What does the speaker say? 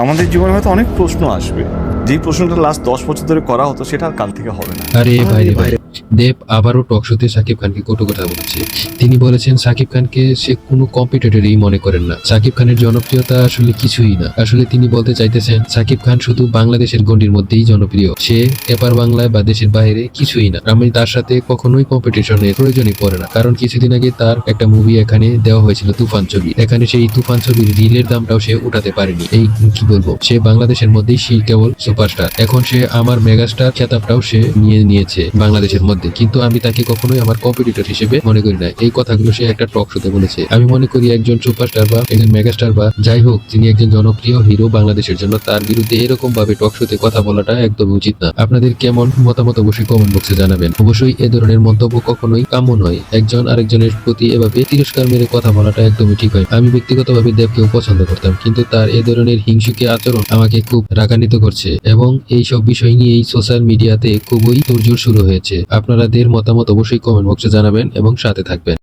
আমাদের জীবনে হয়তো অনেক প্রশ্ন আসবে। যেই প্রশ্নটা লাস্ট দশ বছর ধরে করা হতো, সেটা কাল থেকে হবে না। আরে ভাই রে ভাই, দেব আবারও টক শোতে সাকিব খানকে কটু কথা বলেছে। তিনি বলেছেন, সাকিব খানকে সে কোনো কম্পিটিটরই মনে করেন না। সাকিব খানের জনপ্রিয়তা আসলে কিছুই না। আসলে তিনি বলতে চাইতেছেন, সাকিব খান শুধু বাংলাদেশের গণ্ডির মধ্যেই জনপ্রিয়। সে এপার বাংলায় বা দেশের বাইরে কিছুই না। আমি তার সাথে কখনোই কম্পিটিশনের প্রয়োজনই পড়ে না। কারণ কিছুদিন আগে তার একটা মুভি এখানে দেওয়া হয়েছিল তুফান ছবি। এখানে সেই তুফান ছবির রিলের দামটাও সে উঠাতে পারেনি। এই কি বলব? সে বাংলাদেশের মধ্যেই সে কেবল সুপারস্টার এখন সে আমার মেগাস্টার খেতাবটাও সে নিয়ে নিয়েছে বাংলাদেশের মধ্যে। কিন্তু আমি তাকে কখনোই আমার কম্পিটিটর হিসেবে মনে করি না। এই কথাগুলো সে একটা টক শোতে বলেছে। আমি মনে করি একজন সুপারস্টার বা একজন মেগাস্টার বা যাই হোক তিনি একজন জনপ্রিয় হিরো বাংলাদেশের জন্য, তার বিরুদ্ধে এরকম ভাবে টক শোতে কথা বলাটা একদম উচিত না। আপনাদের কেমন মতামত অবশ্যই কমেন্ট বক্সে জানাবেন। অবশ্যই এ ধরনের মন্তব্য কখনোই কাম্য নয়। একজন আরেকজনের প্রতি এভাবে তিরস্কার মেরে কথা বলাটা একদমই ঠিক হয়। আমি ব্যক্তিগতভাবে দেবকেও পছন্দ করতাম, কিন্তু তার এ ধরনের হিংসুকে আচরণ আমাকে খুব রাগান্বিত করছে। এবং এই সব বিষয় নিয়ে এই সোশ্যাল মিডিয়াতে খুবই তোরজোর শুরু হয়েছে। আপনাদের মতামত অবশ্যই কমেন্ট বক্সে জানাবেন এবং সাথে থাকবেন।